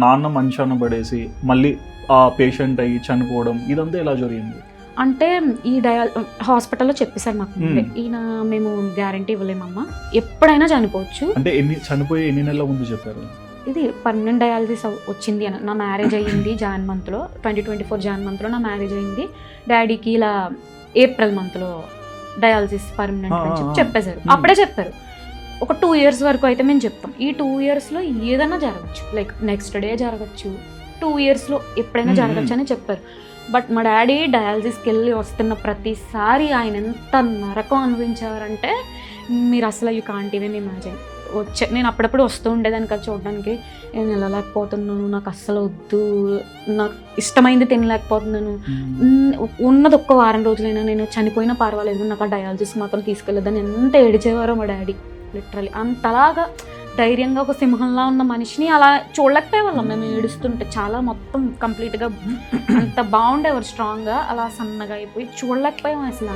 నాన్న మంచాన పడేసి మళ్ళీ ఆ పేషెంట్ అయ్యి చనిపోవడం ఇదంతా ఎలా జరిగింది? అంటే ఈ డయా హాస్పిటల్లో చెప్పేశారు మాకు. ఈయన మేము గ్యారంటీ ఇవ్వలేమమ్మా ఎప్పుడైనా చనిపోవచ్చు. అంటే ఎన్ని చనిపోయి ఎన్ని నెలల ముందు చెప్పారు? ఇది పర్మనెంట్ డయాలసిస్ వచ్చింది అని నా మ్యారేజ్ అయ్యింది జాన్ మంత్లో ట్వంటీ ట్వంటీ ఫోర్ జాన్ మంత్లో నా మ్యారేజ్ అయింది డాడీకి ఇలా ఏప్రిల్ మంత్లో డయాలసిస్ పర్మనెంట్ అని చెప్పి. చెప్పేశారు. అప్పుడే చెప్పారు. ఒక టూ ఇయర్స్ వరకు అయితే మేము చెప్తాం. ఈ టూ ఇయర్స్లో ఏదైనా జరగచ్చు. లైక్ నెక్స్ట్ డే జరగచ్చు. టూ ఇయర్స్లో ఎప్పుడైనా జరగచ్చు అని చెప్పారు. బట్ మా డాడీ డయాలసిస్కి వెళ్ళి వస్తున్న ప్రతిసారి ఆయన ఎంత నరకం అనుభవించారంటే మీరు అసలు యూ కాంట్ ఈవెన్ ఇమాజిన్ వచ్చే నేను అప్పుడప్పుడు వస్తూ ఉండేదాన్ని కదా చూడడానికి. నేను వెళ్ళలేకపోతున్నాను నాకు అస్సలు వద్దు. నాకు ఇష్టమైంది తినలేకపోతున్నాను. ఉన్- ఉన్నది ఒక్క వారం రోజులైనా నేను చనిపోయినా పర్వాలేదు. నాకు ఆ డయాలసిస్ మాత్రం తీసుకెళ్ళదని ఎంత ఏడిచేవారో మా డాడీ. లిటరలీ అంతలాగా ధైర్యంగా ఒక సింహంలా ఉన్న మనిషిని అలా చూడలేకపోయేవాళ్ళం. మేము ఏడుస్తుంటే చాలా మొత్తం కంప్లీట్గా అంత బాగుండేవారు స్ట్రాంగ్గా అలా సన్నగా అయిపోయి చూడలేకపోయాం అసలు.